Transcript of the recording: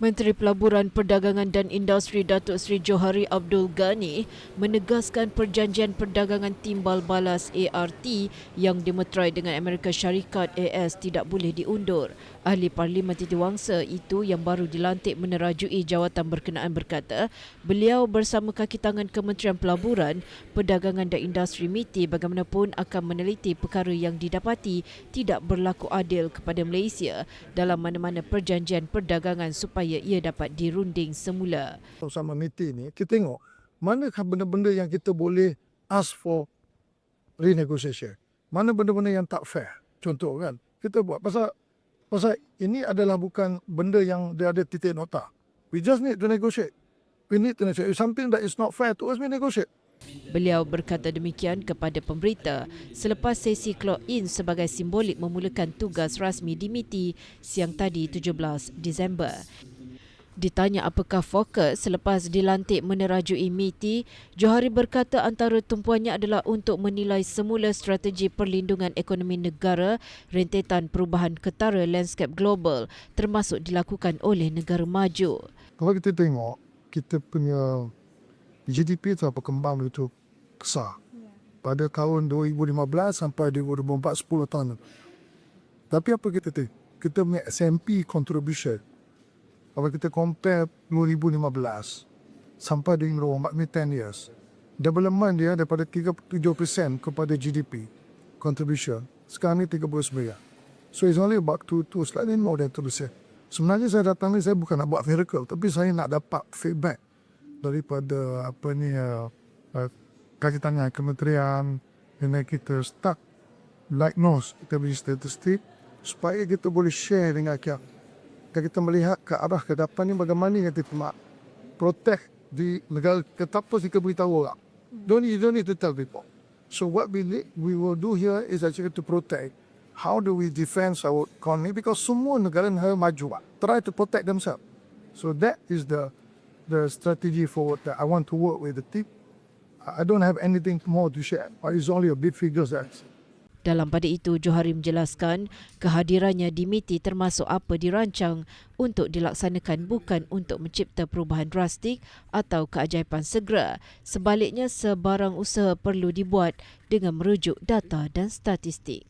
Menteri Pelaburan Perdagangan dan Industri Datuk Seri Johari Abdul Ghani menegaskan perjanjian perdagangan timbal balas ART yang dimeterai dengan Amerika Syarikat AS tidak boleh diundur. Ahli Parlimen Titi Wangsa itu yang baru dilantik menerajui jawatan berkenaan berkata, beliau bersama kaki tangan Kementerian Pelaburan, Perdagangan dan Industri MITI bagaimanapun akan meneliti perkara yang didapati tidak berlaku adil kepada Malaysia dalam mana-mana perjanjian perdagangan supaya ia dapat dirunding semula. sama MITI ni, kita tengok manakah benda-benda yang kita boleh ask for renegotiation. Mana benda-benda yang tak fair. Contoh kan, kita buat pasal pasal ini adalah bukan benda yang dia ada titik nota. We just need to negotiate. We need to negotiate. If something that is not fair to us, we negotiate. Beliau berkata demikian kepada pemberita selepas sesi clock in sebagai simbolik memulakan tugas rasmi di MITI siang tadi 17 Disember. Ditanya apakah fokus selepas dilantik menerajui MITI, Johari berkata antara tumpuannya adalah untuk menilai semula strategi perlindungan ekonomi negara rentetan perubahan ketara landscape global termasuk dilakukan oleh negara maju. Kalau kita tengok, kita punya GDP telah berkembang begitu besar. Pada tahun 2015 sampai 2024, 10 tahun. Tapi apa kita tengok? Kita punya SMP contribution kalau kita compare 2015 sampai dengan 2024 10 years, development dia daripada 37% kepada GDP contribution, sekarang ni 39. So it's only about two, two slightly more than 2%. Sebenarnya saya datang ni saya bukan nak buat miracle, tapi saya nak dapat feedback daripada apa ni uh, uh, kaki tangan kementerian dan kita start diagnose kita punya statistik supaya kita boleh share dengan kita kalau kita melihat ke arah ke depan ni bagaimana kita nak protect di negara kita apa kita beritahu orang. Don't you don't need to tell people. So what we need, we will do here is actually to protect. How do we defend our economy? Because semua negara negara maju try to protect themselves. So that is the the strategy forward that I want to work with the team. I don't have anything more to share. It's only a big figures that Dalam pada itu, Johari menjelaskan kehadirannya di MITI termasuk apa dirancang untuk dilaksanakan bukan untuk mencipta perubahan drastik atau keajaiban segera. Sebaliknya, sebarang usaha perlu dibuat dengan merujuk data dan statistik.